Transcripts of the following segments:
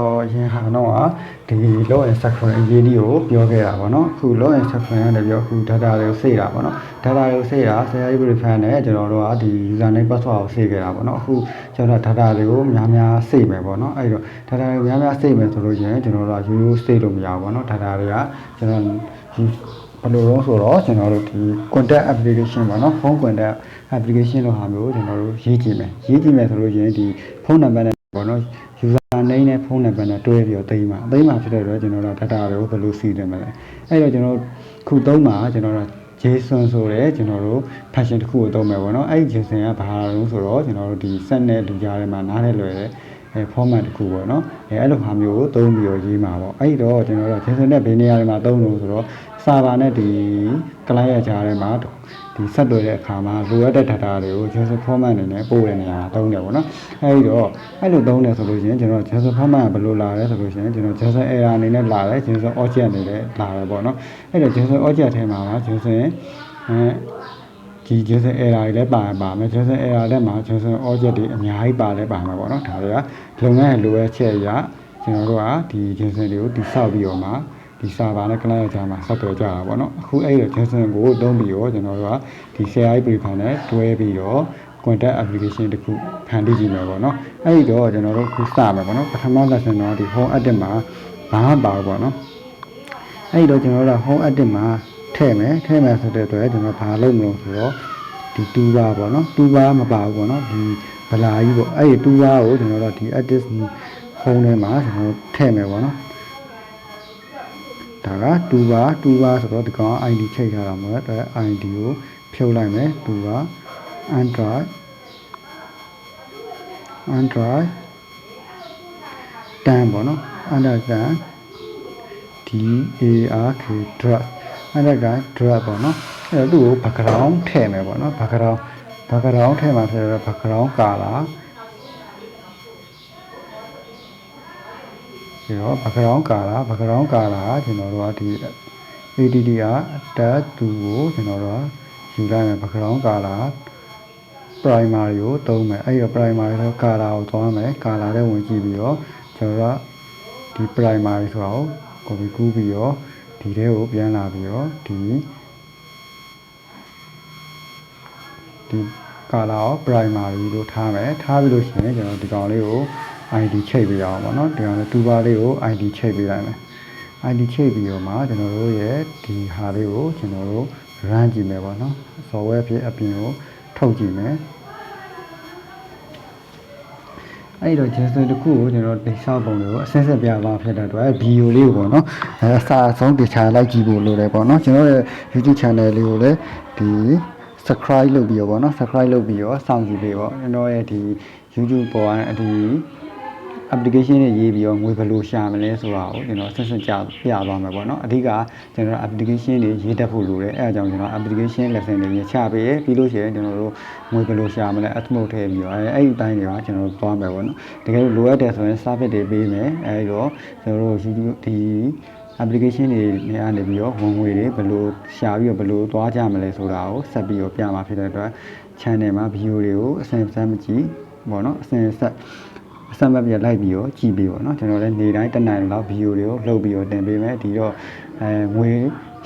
တော့အရင်ဟာတော့ကဒီ law and section အရေးကြီးကိုပြောခဲ့တာပေါ့နော်အခု law and section ရတယ်ပြောအခု data တွေကိုစိတ်တာပေါ့နော် data တွေကိုစိတ်တာ CI verify နဲ့ကျွန်တော်တို့ကဒီ user name password ကိုစိတ်ခဲ့တာပေါ့နော်အခုကျွန်တော် data တွေကိုများများစိတ်မယ်ပေါ့နော်အဲ့တော့ data တွေကိုများများစိတ်မယ်ဆိုလို့ရှိရင်ကျွန်တော်တို့ကရိုးရိုးစိတ်လို့မရဘူးပေါ့နော် data တွေကကျွန်တော်ဘယ်လိုလဲဆိုတော့ကျွန်တော်တို့ဒီ contact application ပေါ့နော် phone contact application လို့ဟာမျိုးကျွန်တော်တို့ရေးကြည့်မယ်ရေးကြည့်မယ်ဆိုလို့ရှိရင်ဒီဖုန်းနံ ပါတ်နဲ့ပေါ့နော် user name နဲ့ဖုန်းနံပါတ်နဲ့တွဲပြီးတော့သိမ်းပါသိမ်းပါဖြစ်တဲ့အတွက်ကျွန်တော်တို့ data တွေကိုဘယ်လိုစီးတယ်မလဲအဲ့တော့ကျွန်တော်တို့ခုသုံးပါကျွန်တော်တို့ JSON ဆိုတဲ့ကျွန်တော်တို့ function တစ်ခုကိုသုံးမယ်ပေါ့နော်အဲ့ဒီ JSON ကဘာလို့ဆိုတော့ကျွန်တော်တို့ဒီ set နဲ့လူကြားထဲမှာနားထဲလွယ်တဲ့ အဲ format တစ်ခုပေါ့နော်အဲအဲ့လိုဟာမျိုးကိုသုံးပြီးတော့ရေးမှာပေါ့အဲ့တော့ကျွန်တော်တို့ JSON နဲ့ဘယ်နေရာတွေမှာသုံးလို့ဆိုတော့ server နဲ့ဒီ client ရဲ့ကြားထဲမှာဒီဆက်သွယ်တဲ့အခါမှာလိုအပ်တဲ့ data တွေကို JSON format အနေနဲ့ပို့တဲ့နေရာမှာသုံးတယ်ပေါ့နော်အဲဒီတော့အဲ့လိုသုံးတယ်ဆိုလို့ရှိရင်ကျွန်တော် JSON format ကဘယ်လိုလာလဲဆိုလို့ရှိရင်ကျွန်တော် JSON error အနေနဲ့လာတယ် JSON object အနေနဲ့လာတယ်ပေါ့နော်အဲ့တော့ JSON object ထဲမှာက JSON အဲ ဒီ JSON error တွေလည်းပါပါမယ် JSON error ထဲမှာ JSON object တွေအများကြီးပါလဲပါမှာပေါ့နော်ဒါတွေကလုပ်ငန်းရဲ့လိုအပ်ချက်အရကျွန်တော်တို့ကဒီ JSON တွေကိုတိဆောက်ပြီးတော့မှဒီ server နဲ့ client ကြားမှာဆက်သွယ်ကြတာပေါ့နော်အခုအဲ့ဒီ JSON ကိုသုံးပြီးတော့ကျွန်တော်တို့ကဒီ CI prefab နဲ့တွဲပြီးတော့ contact application တခုဖန်တီးကြည့်မယ်ပေါ့နော်အဲ့ဒီတော့ကျွန်တော်တို့အခုစမယ်ပေါ့နော်ပထမ lesson တော့ဒီ home edit မှာဘာမှပါဘူးပေါ့နော်အဲ့ဒီတော့ကျွန်တော်တို့က home edit မှာ ထည့်မယ်ထည့်မယ်ဆိုတဲ့အတွက်ကျွန်တော်ဘာလုပ်မလို့ဆိုတော့ဒီ2ပါပေါ့နော်2ပါမပါဘူးပေါ့နော်ဒီဗလာကြီးပေါ့အဲ့ဒီ2ပါကိုကျွန်တော်တို့ဒီ edit home ထဲမှာကျွန်တော်ထည့်မယ်ပေါ့နော်ဒါက2ပါ2ပါဆိုတော့ဒီကောင် ID ချိန်ထားတာမဟုတ်ဘူး ID ကိုဖြုတ်လိုက်မယ်2ပါ Android Android တန်ပေါ့နော် Android တန် D A R K drug Android drug ပေါ့နော်အဲ့တော့သူ့ကို background ထည့်မယ်ပေါ့နော် background background ထည့်မှာဖြစ်တော့ background color ဒီတော့ background color background color ကကျွန်တော်တို့ကဒီ ADD က tab 2ကိုကျွန်တော်တို့ကယူလိုက်မယ် background color primary ကိုသုံးမယ်အဲ့တော့ primary ဆို color ကိုသွားမယ် color နဲ့ဝင်ကြည့်ပြီးတော့ကျွန်တော်တို့ကဒီ primary ဆိုတာကို copy ကူးပြီးတော့ ဒီထဲကိုပြန်လာပြီးတော့ဒီဒီ color ကို primary လို့ထားမယ်ထားပြီးလို့ရှိရင်ကျွန်တော်ဒီကောင်လေးကို ID ချိန်ပေးရအောင်ပေါ့နော်ဒီကောင်လေး two bar လေးကို ID ချိန်ပေးလိုက်မယ် ID ချိန်ပြီးတော့မှကျွန်တော်တို့ရဲ့ဒီဟာလေးကိုကျွန်တော်တို့ run ကြည့်မယ်ပေါ့နော် software ဖြစ်အပြင်ကိုထုတ်ကြည့်မယ် အဲ့တော့ JSON တစ်ခုကိုကျွန်တော်တိဆောက်ပုံတွေကိုအဆက်ဆက်ပြသွားဖြစ်တဲ့အတွက် video လေးကိုပေါ့နော်အဲအစာအဆုံးတခြားလိုက်ကြည့်ဖို့လိုတယ်ပေါ့နော်ကျွန်တော်ရဲ့ YouTube channel လေးကိုလည်းဒီ subscribe လုပ်ပြီးတော့ပေါ့နော် subscribe လုပ်ပြီးတော့စောင့်ကြည့်ပေးပေါ့ကျွန်တော်ရဲ့ဒီ YouTube ပေါ်ကဒီ application တွေရေးပြီးတော့ငွေဘယ်လိုရှာမလဲဆိုတာကိုကျွန်တော်ဆက်ဆက်ကြပြသွားမယ်ပေါ့နော်အဓိကကျွန်တော် application တွေရေးတတ်ဖို့လိုတယ်အဲအကြောင်းကျွန်တော် application lesson တွေရေးချပေးရပြီးလို့ရှိရင်ကျွန်တော်တို့ငွေဘယ်လိုရှာမလဲ atmode ထည့်ပြီးတော့အဲအဲ့ဒီအတိုင်းတွေကကျွန်တော်တို့သွားမယ်ပေါ့နော်တကယ်လို့လိုအပ်တယ်ဆိုရင် service တွေပေးမယ်အဲဒီတော့ကျွန်တော်တို့ YouTube ဒီ application တွေနေရာနေပြီးတော့ဝင်ငွေတွေဘယ်လိုရှာပြီးတော့ဘယ်လိုသွားကြမလဲဆိုတာကိုဆက်ပြီးတော့ပြမှာဖြစ်တဲ့အတွက် channel မှာ video တွေကိုအစဉ်အဆက်မကြည့်ပေါ့နော်အစဉ်အဆက် အဆက်မပြတ်လိုက်ပြီးတော့ကြည့်ပြီးပေါ့နော်ကျွန်တော်လည်းနေတိုင်းတစ်နိုင်လောက် video တွေကိုလုပ်ပြီးတော့တင်ပေးမယ်ဒီတော့အဲငွေ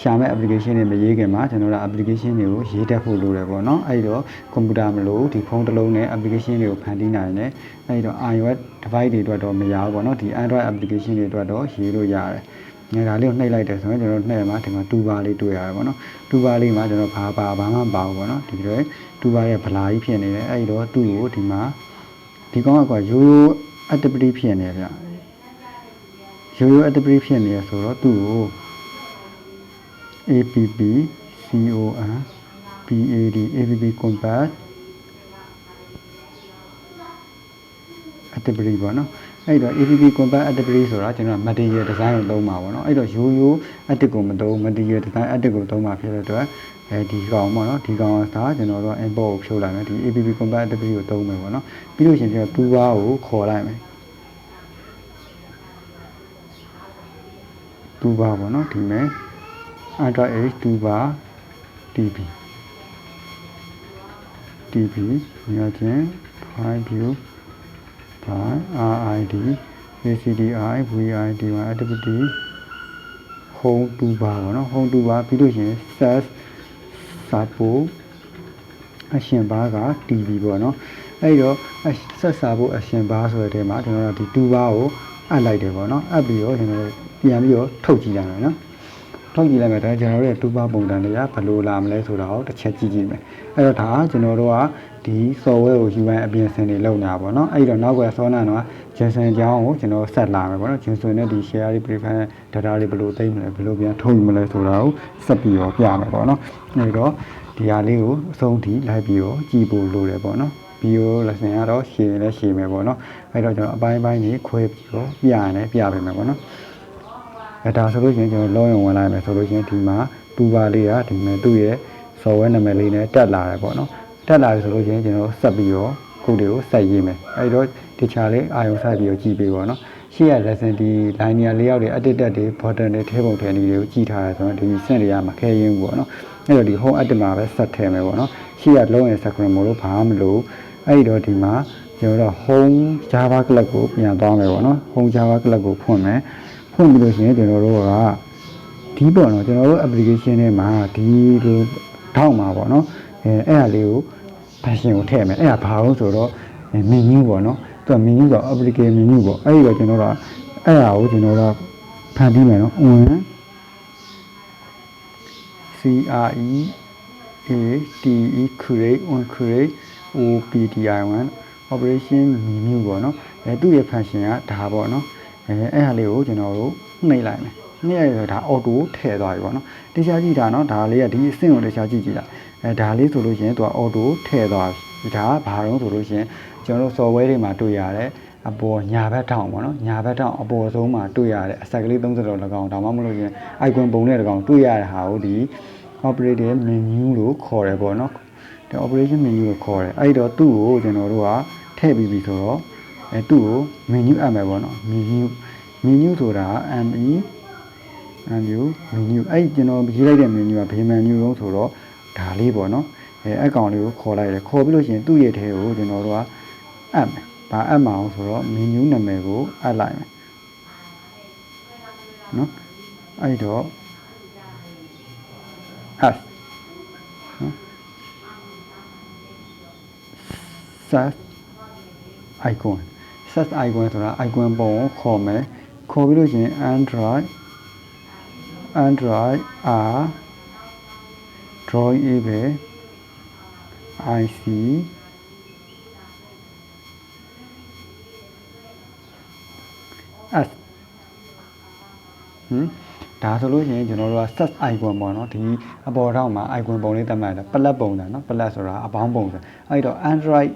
ရှာမဲ့ application တွေမရေးခင်မှာကျွန်တော်တို့ application တွေကိုရေးတတ်ဖို့လိုတယ်ပေါ့နော်အဲ့တော့ computer မလို့ဒီဖုန်းတစ်လုံးနဲ့ application တွေကိုဖန်တီးနိုင်တယ်အဲ့တော့ iOS device တွေအတွက်တော့မရဘူးပေါ့နော်ဒီ Android application တွေအတွက်တော့ရေးလို့ရတယ်ငယ်ဒါလေးကိုနှိပ်လိုက်တယ်ဆိုရင်ကျွန်တော်နှိပ်ရမှာဒီမှာ2ပါလေးတွေ့ရတယ်ပေါ့နော်2ပါလေးမှာကျွန်တော်ဘာပါဘာမှမပါဘူးပေါ့နော်ဒီလို2ပါရဲ့ဗလာကြီးဖြစ်နေတယ်အဲ့တော့သူ့ကိုဒီမှာ ဒီကောင်ကရိုးရိုး activity ဖြစ်နေတယ်ဗျရိုးရိုး activity ဖြစ်နေရဆိုတော့သူ့ကို app con pad app compact activity ပေါ့နော် အဲ့တော့ app compact activity ဆိုတာကျွန်တော် material design ကိုသုံးပါပေါ့နော်အဲ့တော့ရိုးရိုး edit ကိုမသုံး material design edit ကိုသုံးပါဖြစ်တဲ့အတွက်အဲဒီကောင်ပေါ့နော်ဒီကောင်ကဒါကျွန်တော်တို့ import ကိုဖြုတ်လိုက်မယ်ဒီ app compact activity ကိုသုံးမယ်ပေါ့နော်ပြီးလို့ရှိရင်ကျွန်တော်2ပါးကိုခေါ်လိုက်မယ်2ပါးပေါ့နော်ဒီမဲ့ Ultra H2 bar TB TB မြင်ချင်း file view by RID ACDI VID activity home to bar ပေါ့နော် home to bar ပြီးလို့ရှိရင် SAS sapo အရှင်ဘားက TV ပေါ့နော်အဲ့တော့ဆက်စားဖို့အရှင်ဘားဆိုတဲ့ထဲမှာကျွန်တော်တို့ဒီ2ဘားကိုအပ်လိုက်တယ်ပေါ့နော်အပ်ပြီးတော့ကျွန်တော်တို့ပြန်ပြီးတော့ထုတ်ကြည့်လိုက်မယ်နော် ထုတ်ကြည့်လိုက်မယ်ဒါကျွန်တော်တို့ရဲ့2ဘားပုံစံတွေကဘယ်လိုလာမလဲဆိုတာကိုတစ်ချက်ကြည့်ကြည့်မယ်အဲ့တော့ဒါကကျွန်တော်တို့ကဒီ software ကို UI အပြင်ဆင်တွေလုပ်နေတာပေါ့နော်အဲ့တော့နောက်ကဆောနာတော့ Jensen အကြောင်းကိုကျွန်တော်ဆက်လာမယ်ပေါ့နော် Jensen နဲ့ဒီ share တွေ prefer data တွေဘယ်လိုသိမလဲဘယ်လိုပြန်ထုတ်ယူမလဲဆိုတာကိုဆက်ပြီးတော့ပြမယ်ပေါ့နော်အဲ့တော့ဒီဟာလေးကိုအဆုံးထိလိုက်ပြီးတော့ကြည်ဖို့လိုတယ်ပေါ့နော် video lesson ကတော့ရှည်လဲရှည်မယ်ပေါ့နော်အဲ့တော့ကျွန်တော်အပိုင်းပိုင်းကြီးခွဲပြီးတော့ပြရရင်ပြပေးမယ်ပေါ့နော် အဲဒါဆိုလို့ရှိရင်ကျွန်တော်လောရင်ဝင်လိုက်မယ်ဆိုလို့ရှိရင်ဒီမှာပူပါလေးကဒီမဲ့သူ့ရဲ့ software နာမည်လေးနဲ့တက်လာတယ်ပေါ့နော်တက်လာပြီဆိုလို့ရှိရင်ကျွန်တော်ဆက်ပြီးတော့ခုတွေကိုဆက်ရေးမယ်အဲ့တော့ဒီချာလေးအာယုံဆက်ပြီးတော့ကြည့်ပေးပါတော့ရှေ့ရ lesson ဒီ linear layout တွေ edit တွေ button တွေထဲပုံထဲနည်းတွေကိုကြည့်ထားရဆိုတော့ဒီ set တွေကမခဲရင်းဘူးပေါ့နော်အဲ့တော့ဒီ home edit မှာပဲဆက်ထည့်မယ်ပေါ့နော်ရှေ့ရလုံးရင် screen မို့လို့ဘာမှမလို့အဲ့တော့ဒီမှာကျွန်တော်တို့ home java class ကိုပြန်သွားမယ်ပေါ့နော် home java class ကိုဖွင့်မယ် ဖွင့်ပြီးလို့ရှိရင်ကျွန်တော်တို့ကဒီပေါ့နော်ကျွန်တော်တို့ application ထဲမှာဒီလိုထောက်မှာပေါ့နော်အဲအဲ့ဒါလေးကို fashion ကိုထည့်မယ်အဲ့ဒါဘာလို့ဆိုတော့ menu ပေါ့နော်သူက menu ဆို application menu ပေါ့အဲ့ဒီတော့ကျွန်တော်တို့အဲ့ဒါကိုကျွန်တော်တို့ဖန်ပြီးမယ်နော် on C R E A T E create on create O P D I 1 operation menu ပေါ့နော်အဲသူ့ရဲ့ function ကဒါပေါ့နော် အဲအဲ့ဟာလေးကိုကျွန်တော်တို့နှိပ်လိုက်မယ်နှိပ်ရဆိုဒါ auto ထည့်သွားပြီပေါ့နော်တခြားကြည့်တာနော်ဒါလေးကဒီအဆင့်ကိုတခြားကြည့်ကြည့်လိုက်အဲဒါလေးဆိုလို့ရှိရင်သူက auto ထည့်သွားပြီဒါကဘာတော့ဆိုလို့ရှိရင်ကျွန်တော်တို့ software တွေမှာတွေ့ရတယ်အပေါ်ညာဘက်ထောင်ပေါ့နော်ညာဘက်ထောင်အပေါ်ဆုံးမှာတွေ့ရတဲ့အဆက်ကလေး30တော့၎င်းဒါမှမဟုတ်ရင် icon ပုံနဲ့၎င်းတွေ့ရတဲ့ဟာကိုဒီ operating menu လို့ခေါ်တယ်ပေါ့နော်ဒီ operation menu လို့ခေါ်တယ်အဲ့တော့သူ့ကိုကျွန်တော်တို့ကထည့်ပြီးပြီဆိုတော့ အဲသူ့ကို menu အပ်မယ်ပေါ့နော် menu menu ဆိုတာ me menu menu အဲ့ကျွန်တော်ရေးလိုက်တဲ့ menu ကဘေး menu လုံးဆိုတော့ဒါလေးပေါ့နော်အဲအကောင်လေးကိုခေါ်လိုက်တယ်ခေါ်ပြီးလို့ရှိရင်သူ့ရဲ့ထဲကိုကျွန်တော်တို့ကအပ်မယ်ဘာအပ်မအောင်ဆိုတော့ menu နာမည်ကိုအပ်လိုက်မယ်နော်အဲ့တော့ as နော် set icon set icon ဆိုတာ icon ပုံကိုခေါ်မယ်ခေါ်ပြီးလို့ရှိရင် android android r drawing able ic s ဟမ်ဒါဆိုလို့ရှိရင်ကျွန်တော်တို့က set icon ပေါ့နော်ဒီအပေါ်ထောက်မှာ icon ပုံလေးသတ်မှတ်တယ်ပလက်ပုံစံနော်ပလက်ဆိုတာအပေါင်းပုံစံအဲ့တော့ android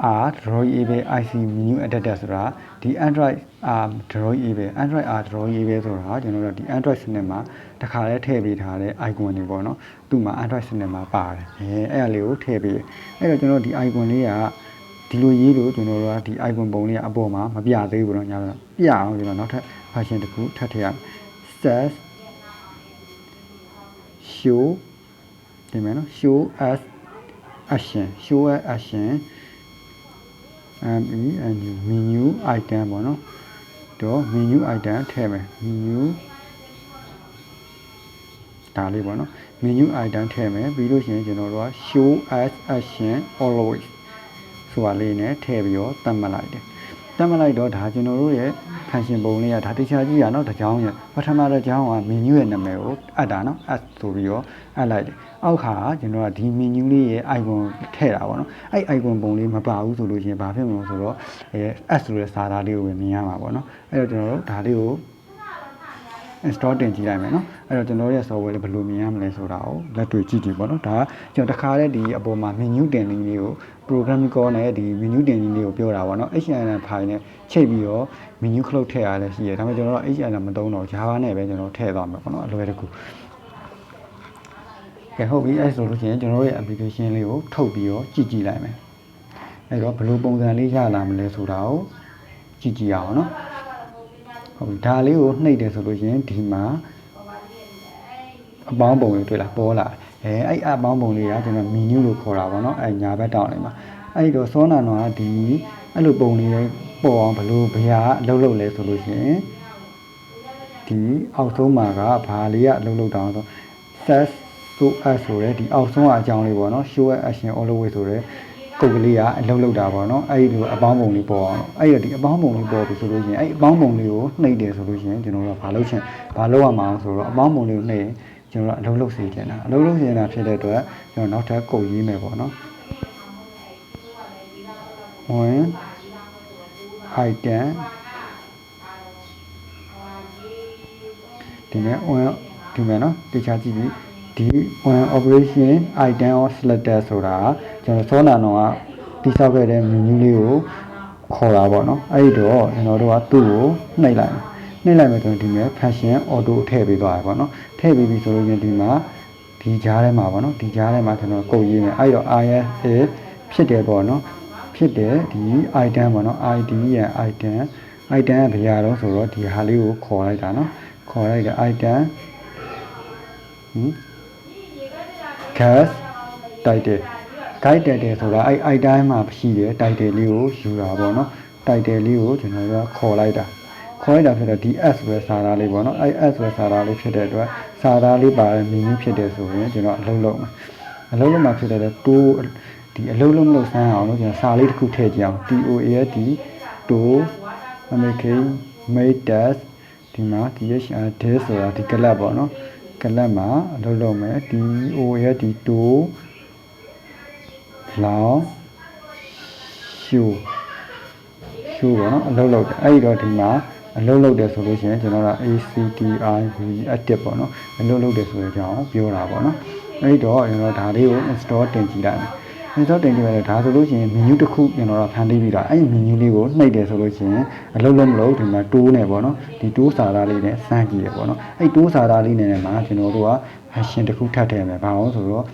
R drawing able IC menu adapter ဆိုတာဒီ Android R drawing able Android R drawing able ဆိုတာကျွန်တော်တို့ဒီ Android စနစ်မှာတခါလဲထည့်ပေးထားတဲ့ icon တွေပေါ့နော်သူ့မှာ Android စနစ်မှာပါတယ်အဲအဲ့အလေးကိုထည့်ပေးအဲ့တော့ကျွန်တော်ဒီ icon လေးကဒီလိုရေးလို့ကျွန်တော်တို့ကဒီ icon ပုံလေးကအပေါ်မှာမပြသေးဘူးเนาะညာတော့ပြအောင်ကျွန်တော်နောက်ထပ် version တစ်ခုထပ်ထည့်ရမယ် set show ဒီမယ်နော် show as action show as action m e n u menu item ပေါ့နော်တော့ menu item ထည့်မယ် menu ဒါလေးပေါ့နော် menu item ထည့်မယ်ပြီးလို့ရှိရင်ကျွန်တော်တို့က show as action always ဆိုတာလေးနဲ့ထည့်ပြီးတော့တတ်မှတ်လိုက်တယ်တတ်မှတ်လိုက်တော့ဒါကျွန်တော်တို့ရဲ့ function ပုံလေးကဒါတခြားကြည့်ရနော်တစ်ကြောင်းရပထမတစ်ကြောင်းက menu ရဲ့နာမည်ကိုအပ်တာနော် add ဆိုပြီးတော့အပ်လိုက်တယ် အောက်ခါကျွန်တော်ကဒီ menu လေးရဲ့ icon ထည့်တာပေါ့နော်အဲ့ icon ပုံလေးမပါဘူးဆိုလို့ရှိရင်ဘာဖြစ်မလို့ဆိုတော့အဲ app ဆိုတဲ့စာသားလေးကိုပဲမြင်ရမှာပေါ့နော်အဲ့တော့ကျွန်တော်တို့ဒါလေးကို install တင်ကြည့်လိုက်မယ်နော်အဲ့တော့ကျွန်တော်ရဲ့ software လေးဘယ်လိုမြင်ရမလဲဆိုတာကိုလက်တွေ့ကြည့်ကြည့်ပေါ့နော်ဒါကျွန်တော်တခါတည်းဒီအပေါ်မှာ menu တင်လင်းလေးကို programming call နဲ့ဒီ menu တင်လင်းလေးကိုပြောတာပေါ့နော် HTML ဖိုင်နဲ့ချိန်ပြီးတော့ menu cloud ထည့်ရလဲရှိရဒါပေမဲ့ကျွန်တော်တို့ HTML မသုံးတော့ Java နဲ့ပဲကျွန်တော်ထည့်သွားမှာပေါ့နော်အလွယ်တကူ ကဲဟုတ်ပြီအဲ့ဆိုလို့ရှိရင်ကျွန်တော်တို့ရဲ့ application လေးကိုထုတ်ပြီးတော့ကြည့်ကြည့်လိုက်မယ်အဲ့တော့ဘယ်လိုပုံစံလေးရလာမလဲဆိုတာကိုကြည့်ကြည့်ရအောင်နော်ဟုတ်ပြီဒါလေးကိုနှိပ်တယ်ဆိုလို့ရှိရင်ဒီမှာအပေါင်းပုံလေးတွေ့လားပေါ်လာအဲအဲ့အပေါင်းပုံလေးကကျွန်တော်မီနူးလို့ခေါ်တာပေါ့နော်အဲ့ညာဘက်တောင်းလေးမှာအဲ့တော့စောနာတော့ဒီအဲ့လိုပုံလေးပေါ်အောင်ဘလို့ဘရားအလုပ်လုပ်လဲဆိုလို့ရှိရင်ဒီအောက်ဆုံးမှာကဘာလေးကအလုပ်လုပ်တာဆို search so as ဆိုတဲ့ဒီအောက်ဆုံးကအကြောင်းလေးပေါ့နော် show action always ဆိုတဲ့ကုတ်ကလေးကအလုပ်လုပ်တာပေါ့နော်အဲ့ဒီလိုအပေါင်းပုံလေးပေါ်အောင်အဲ့ဒီဒီအပေါင်းပုံလေးပေါ်ပြီဆိုလို့ရှိရင်အဲ့အပေါင်းပုံလေးကိုနှိပ်တယ်ဆိုလို့ရှိရင်ကျွန်တော်တို့ကဘာလုပ်ချင်ဘာလုပ်ရမှာလဲဆိုတော့အပေါင်းပုံလေးကိုနှိပ်ရင်ကျွန်တော်တို့အလုပ်လုပ်စေချင်တာအလုပ်လုပ်စေချင်တာဖြစ်တဲ့အတွက်ကျွန်တော်နောက်ထပ်ကုတ်ရေးမယ်ပေါ့နော် when item ဒီမဲ့ when ဒီမဲ့နော်တခြားကြည့်ပြီး ဒီ when operation item or selected ဆိုတာကကျွန်တော်စောနာတော့ကတိဆောက်ခဲ့တဲ့ menu လေးကိုခေါ်တာပေါ့နော်အဲ့ဒီတော့ကျွန်တော်တို့ကသူ့ကိုနှိပ်လိုက်မယ်နှိပ်လိုက်မယ်ဆိုရင်ဒီမဲ့ function auto ထည့်ပေးသွားတယ်ပေါ့နော်ထည့်ပေးပြီဆိုလို့ချင်းဒီမှာဒီကြားထဲမှာပေါ့နော်ဒီကြားထဲမှာကျွန်တော်ကုတ်ရေးမယ်အဲ့တော့ is ဖြစ်တယ်ပေါ့နော်ဖြစ်တယ်ဒီ item ပေါ့နော် id ရဲ့ item item ကဘယ်ရတော့ဆိုတော့ဒီဟာလေးကိုခေါ်လိုက်တာနော်ခေါ်လိုက်တဲ့ item ဟင် gas title guide title ဆိုတာအဲ့ item မှာရှိတဲ့ title လေးကိုယူတာပေါ့နော် title လေးကိုကျွန်တော်တို့ကခေါ်လိုက်တာခေါ်လိုက်တာဖြစ်တော့ ds ပဲစာသားလေးပေါ့နော်အဲ့ s ပဲစာသားလေးဖြစ်တဲ့အတွက်စာသားလေးပါတဲ့ meaning ဖြစ်တယ်ဆိုရင်ကျွန်တော်အလုံးလုံးမယ်အလုံးလုံးမှာဖြစ်တဲ့တိုးဒီအလုံးလုံးမလို့ဆန်းအောင်လို့ကျွန်တော်စာလေးတစ်ခုထည့်ကြအောင် toad တိုး american made test ဒီမှာ DHR this ဆိုတာဒီ class ပေါ့နော် class မှာအလုပ်လုပ်မယ် DOA ဒီတိုးလောင်းရှူရှူပေါ့နော်အလုပ်လုပ်တယ်အဲ့ဒီတော့ဒီမှာအလုပ်လုပ်တယ်ဆိုလို့ရှိရင်ကျွန်တော်က ACTIV active ပေါ့နော်အလုပ်လုပ်တယ်ဆိုတဲ့အကြောင်းပြောတာပေါ့နော်အဲ့ဒီတော့ကျွန်တော်ဒါလေးကို install တင်ကြည့်လိုက်မယ် install တင်ကြည့်လိုက်ဒါဆိုလို့ရှိရင် menu တစ်ခုကျွန်တော်တို့ဖန်တီးပြီးတော့အဲ့ဒီ menu လေးကိုနှိပ်တယ်ဆိုလို့ရှိရင်အလုပ်လုံးမလုပ်ဒီမှာတိုးနေပေါ့နော်ဒီတိုးစာသားလေးနဲ့စမ်းကြည့်ရပေါ့နော်အဲ့တိုးစာသားလေးနဲ့မှာကျွန်တော်တို့က action တစ်ခုထပ်ထည့်မယ်ဘာလို့ဆိုတော့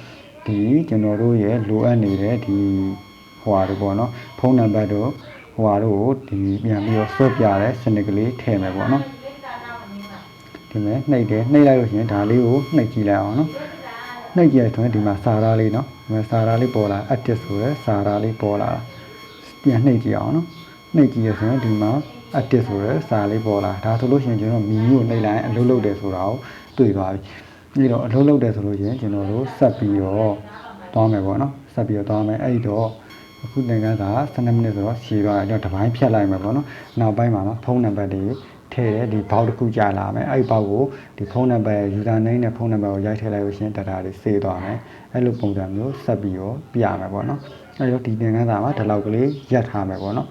ဒီကျွန်တော်တို့ရဲ့လိုအပ်နေတဲ့ဒီဟိုဟာတို့ပေါ့နော်ဖုန်းနံပါတ်တို့ဟိုဟာတို့ကိုဒီပြန်ပြီးတော့ဆွဲပြတဲ့စနစ်ကလေးထည့်မယ်ပေါ့နော်ဒီမဲ့နှိပ်တယ်နှိပ်လိုက်လို့ရှိရင်ဒါလေးကိုနှိပ်ကြည့်လိုက်အောင်နော် နှိပ်ရိုက်ထွင်းဒီမှာစာရာလေးနော်ဒီမှာစာရာလေးပေါ်လာ active ဆိုရဲစာရာလေးပေါ်လာပြန်နှိပ်ကြည့်အောင်နော်နှိပ်ကြည့်ရဆိုရင်ဒီမှာ active ဆိုရဲစာလေးပေါ်လာဒါဆိုလို့ရှိရင်ကျွန်တော်မီကိုနှိပ်လိုက်အလုပ်လုပ်တယ်ဆိုတာကိုတွေ့သွားပြီပြီးတော့အလုပ်လုပ်တယ်ဆိုလို့ရှိရင်ကျွန်တော်တို့ဆက်ပြီးတော့သွားမယ်ပေါ့နော်ဆက်ပြီးတော့သွားမယ်အဲ့တော့အခုသင်ခန်းစာ12မိနစ်ဆိုတော့ရှည်သွားတယ်ကျွန်တော်တစ်ပိုင်းဖြတ်လိုက်မယ်ပေါ့နော်နောက်ပိုင်းမှာဖုန်းနံပါတ်တွေ ထည့်တယ်ဒီဘောက်တစ်ခုကြာလာမယ်အဲ့ဒီဘောက်ကိုဒီဖုန်းနံပါတ် user name နဲ့ဖုန်းနံပါတ်ကိုရိုက်ထည့်လိုက်လို့ရှရင် data တွေစေးသွားမယ်အဲ့လိုပုံစံမျိုးဆက်ပြီးတော့ပြရမယ်ပေါ့နော်အဲ့တော့ဒီသင်ခန်းစာမှာဒီလောက်ကလေးရက်ထားမယ်ပေါ့နော်